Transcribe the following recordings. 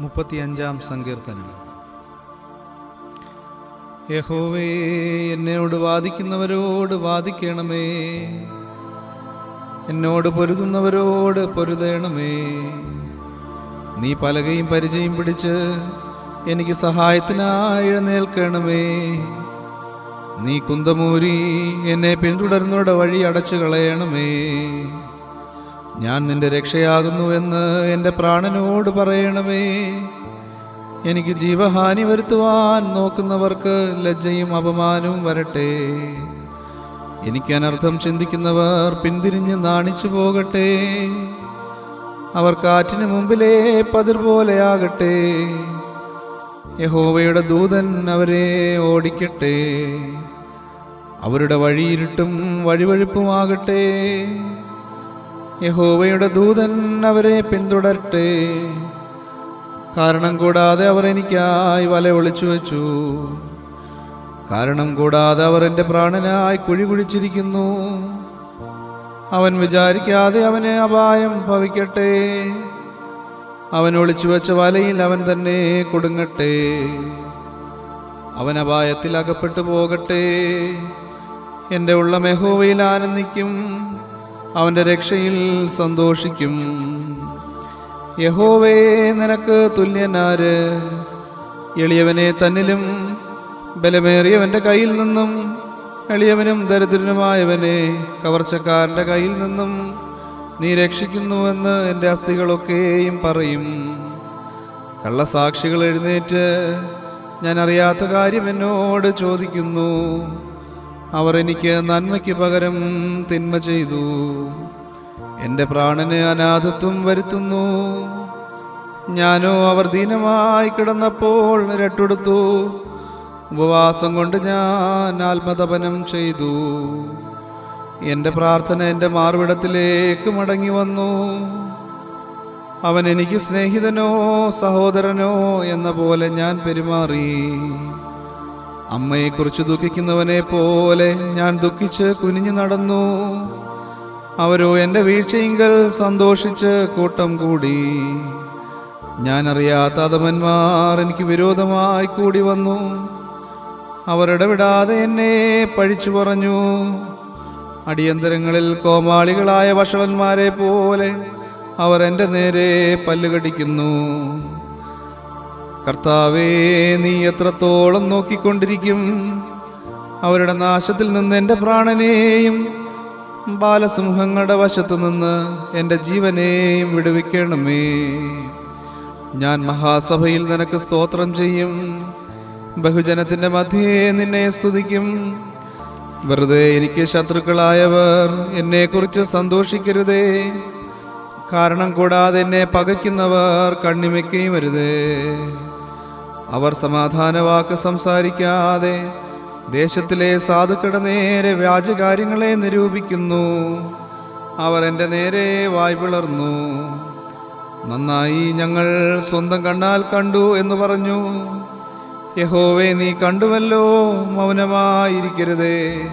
മുപ്പത്തിയഞ്ചാം സങ്കീർത്തനം. യഹോവേ എന്നോട് വാദിക്കുന്നവരോട് വാദിക്കണമേ. എന്നോട് പൊരുതുന്നവരോട് പൊരുതേണമേ. നീ പലകയും പരിചയം പിടിച്ച് എനിക്ക് സഹായത്തിനായി എഴുന്നേൽക്കണമേ. നീ കുന്തമൂരി എന്നെ പിന്തുടരുന്നവരുടെ വഴി അടച്ചു കളയണമേ ഞാൻ നിന്റെ രക്ഷയാകുന്നു എന്ന് എന്റെ പ്രാണനോട് പറയണമേ. എനിക്ക് ജീവഹാനി വരുത്തുവാൻ നോക്കുന്നവർക്ക് ലജ്ജയും അപമാനവും വരട്ടെ. എനിക്ക് അനർത്ഥം ചിന്തിക്കുന്നവർ പിന്തിരിഞ്ഞ് നാണിച്ചു പോകട്ടെ. അവർ കാറ്റിന് മുമ്പിലേ പതിർ പോലെയാകട്ടെ യഹോവയുടെ ദൂതൻ അവരെ ഓടിക്കട്ടെ. അവരുടെ വഴിയിരുട്ടും വഴിവഴുപ്പുമാകട്ടെ. യഹോവയുടെ ദൂതൻ അവരെ പിന്തുടരട്ടെ. കാരണം കൂടാതെ അവർ എനിക്കായി വല ഒളിച്ചു വച്ചു. കാരണം കൂടാതെ അവർ എന്റെ പ്രാണനായി കുഴി കുഴിച്ചിരിക്കുന്നു. അവൻ വിചാരിക്കാതെ അവന് അപായം ഭവിക്കട്ടെ. അവൻ ഒളിച്ചു വെച്ച വലയിൽ അവൻ തന്നെ കൊടുങ്ങട്ടെ. അവൻ അപായത്തിൽ അകപ്പെട്ടു പോകട്ടെ. എന്റെ ഉള്ള മെഹോവയിൽ ആനന്ദിക്കും. അവന്റെ രക്ഷയിൽ സന്തോഷിക്കും. യഹോവേ നിനക്ക് തുല്യനാര്? എളിയവനെ തന്നിലും ബലമേറിയവന്റെ കയ്യിൽ നിന്നും എളിയവനും ദരിദ്രനുമായവനെ കവർച്ചക്കാരന്റെ കയ്യിൽ നിന്നും നീ രക്ഷിക്കുന്നുവെന്ന് എന്റെ അസ്ഥികളൊക്കെയും പറയും. കള്ളസാക്ഷികൾ എഴുന്നേറ്റ് ഞാൻ അറിയാത്ത കാര്യം എന്നോട് ചോദിക്കുന്നു. അവർ എനിക്ക് നന്മയ്ക്ക് പകരം തിന്മ ചെയ്തു. എന്റെ പ്രാണന് അനാഥത്വം വരുത്തുന്നു. ഞാനോ അവർ ദീനമായി കിടന്നപ്പോൾ രട്ടെടുത്തു. ഉപവാസം കൊണ്ട് ഞാൻ ആത്മതപനം ചെയ്തു. എന്റെ പ്രാർത്ഥന എന്റെ മാർവിടത്തിലേക്ക് മടങ്ങി വന്നു. അവൻ എനിക്ക് സ്നേഹിതനോ സഹോദരനോ എന്ന പോലെ ഞാൻ പെരുമാറി. അമ്മയെക്കുറിച്ച് ദുഃഖിക്കുന്നവനെ പോലെ ഞാൻ ദുഃഖിച്ച് കുനിഞ്ഞു നടന്നു. അവരോ എന്റെ വീഴ്ചയിങ്കൽ സന്തോഷിച്ച് കൂട്ടം കൂടി. ഞാൻ അറിയാത്ത അതമന്മാർ എനിക്ക് വിരോധമായി കൂടി വന്നു. അവരിടവിടാതെ എന്നെ പഴിച്ചു പറഞ്ഞു. അടിയന്തരങ്ങളിൽ കോമാളികളായ വഷളന്മാരെ പോലെ അവർ എന്റെ നേരെ പല്ലുകടിക്കുന്നു. കർത്താവേ നീ എത്രത്തോളം നോക്കിക്കൊണ്ടിരിക്കും? അവരുടെ നാശത്തിൽ നിന്ന് എന്റെ പ്രാണനെയും ബാലസിംഹങ്ങളുടെ വശത്തു നിന്ന് എന്റെ ജീവനെയും വിടുവിക്കണമേ. ഞാൻ മഹാസഭയിൽ നിനക്ക് സ്തോത്രം ചെയ്യും. ബഹുജനത്തിന്റെ മധ്യേ നിന്നെ സ്തുതിക്കും. വെറുതെ എനിക്ക് ശത്രുക്കളായവർ എന്നെക്കുറിച്ച് സന്തോഷിക്കരുതേ. കാരണം കൂടാതെ എന്നെ പകയ്ക്കുന്നവർ കണ്ണിമയ്ക്കുകയും വരുതേ. അവർ സമാധാന വാക്ക് സംസാരിക്കാതെ ദേശത്തിലെ സാധുക്കളുടെ നേരെ വ്യാജകാര്യങ്ങളെ നിരൂപിക്കുന്നു. അവർ എന്റെ നേരെ വായ് പിളർന്നു. നന്നായി ഞങ്ങൾ സ്വന്തം കണ്ണാൽ കണ്ടു എന്ന് പറഞ്ഞു. യഹോവേ നീ കണ്ടുവല്ലോ മൗനമായിരിക്കരുതേ.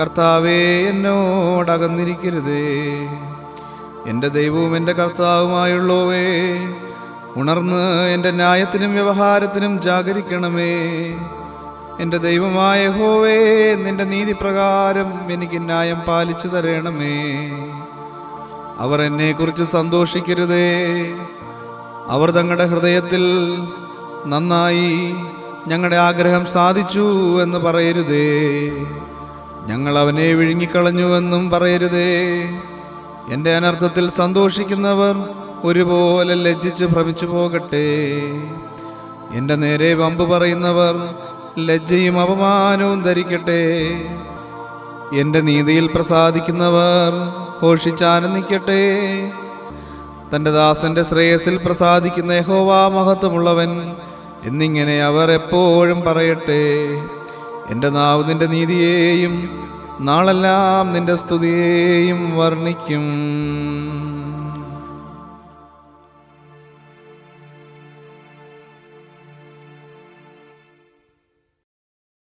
കർത്താവേ എന്നോടകന്നിരിക്കരുതേ. എന്റെ ദൈവവും എന്റെ കർത്താവുമായുള്ളവേ ഉണർന്ന് എന്റെ ന്യായത്തിനും വ്യവഹാരത്തിനും ജാഗരിക്കണമേ. എന്റെ ദൈവമായ ഹോവേ നിന്റെ നീതിപ്രകാരം എനിക്ക് ന്യായം പാലിച്ചു തരണമേ. അവർ എന്നെക്കുറിച്ച് സന്തോഷിക്കരുതേ. അവർ തങ്ങളുടെ ഹൃദയത്തിൽ നന്നായി ഞങ്ങളുടെ ആഗ്രഹം സാധിച്ചു എന്ന് പറയരുതേ. ഞങ്ങൾ അവനെ വിഴുങ്ങിക്കളഞ്ഞുവെന്നും പറയരുതേ. എന്റെ അനർത്ഥത്തിൽ സന്തോഷിക്കുന്നവർ ഒരുപോലെ ലജ്ജിച്ച് ഭ്രമിച്ചു പോകട്ടെ. എന്റെ നേരെ വമ്പ് പറയുന്നവർ ലജ്ജയും അപമാനവും ധരിക്കട്ടെ. എന്റെ നീതിയിൽ പ്രസാദിക്കുന്നവർ ഘോഷിച്ചാനന്ദിക്കട്ടെ തന്റെ ദാസന്റെ ശ്രേയസിൽ പ്രസാദിക്കുന്ന യഹോവാ മഹത്വമുള്ളവൻ എന്നിങ്ങനെ അവർ എപ്പോഴും പറയട്ടെ. എന്റെ നാവ് നിന്റെ നീതിയെയും നാളെല്ലാം നിന്റെ സ്തുതിയെയും വർണിക്കും.